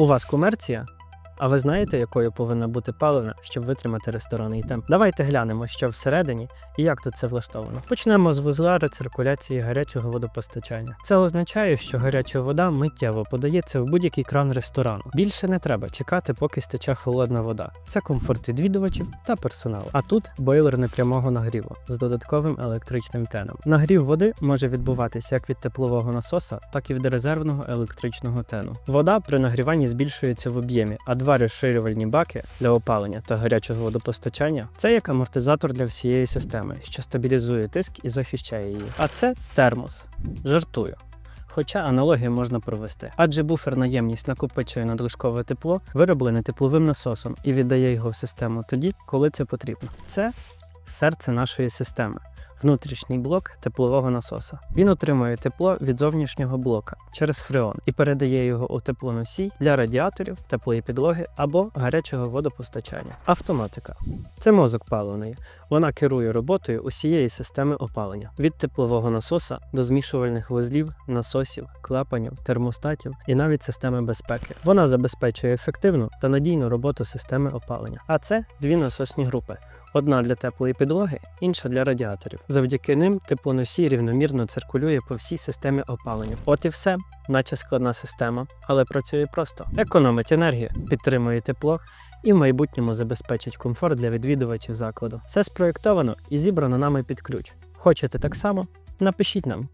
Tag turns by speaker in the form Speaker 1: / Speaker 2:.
Speaker 1: У вас комерція? А ви знаєте, якою повинна бути паливна, щоб витримати ресторанний темп? Давайте глянемо, що всередині і як тут це влаштовано. Почнемо з вузла рециркуляції гарячого водопостачання. Це означає, що гаряча вода миттєво подається в будь-який кран ресторану. Більше не треба чекати, поки стече холодна вода. Це комфорт відвідувачів та персоналу. А тут бойлер непрямого нагріву з додатковим електричним теном. Нагрів води може відбуватися як від теплового насоса, так і від резервного електричного тену. Вода при нагріванні збільшується в об'ємі, а два розширювальні баки для опалення та гарячого водопостачання це як амортизатор для всієї системи, що стабілізує тиск і захищає її. А це термос. Жартую. Хоча аналогію можна провести, адже буферна ємність накопичує надлишкове тепло, вироблене тепловим насосом, і віддає його в систему тоді, коли це потрібно. Це серце нашої системи. Внутрішній блок теплового насоса. Він отримує тепло від зовнішнього блока через фреон і передає його у теплоносій для радіаторів, теплої підлоги або гарячого водопостачання. Автоматика це мозок паливної. Вона керує роботою усієї системи опалення від теплового насоса до змішувальних вузлів, насосів, клапанів, термостатів і навіть системи безпеки. Вона забезпечує ефективну та надійну роботу системи опалення. А це дві насосні групи. Одна для теплої підлоги, інша для радіаторів. Завдяки ним теплоносій рівномірно циркулює по всій системі опалення. От і все, наче складна система, але працює просто. Економить енергію, підтримує тепло і в майбутньому забезпечить комфорт для відвідувачів закладу. Все спроєктовано і зібрано нами під ключ. Хочете так само? Напишіть нам.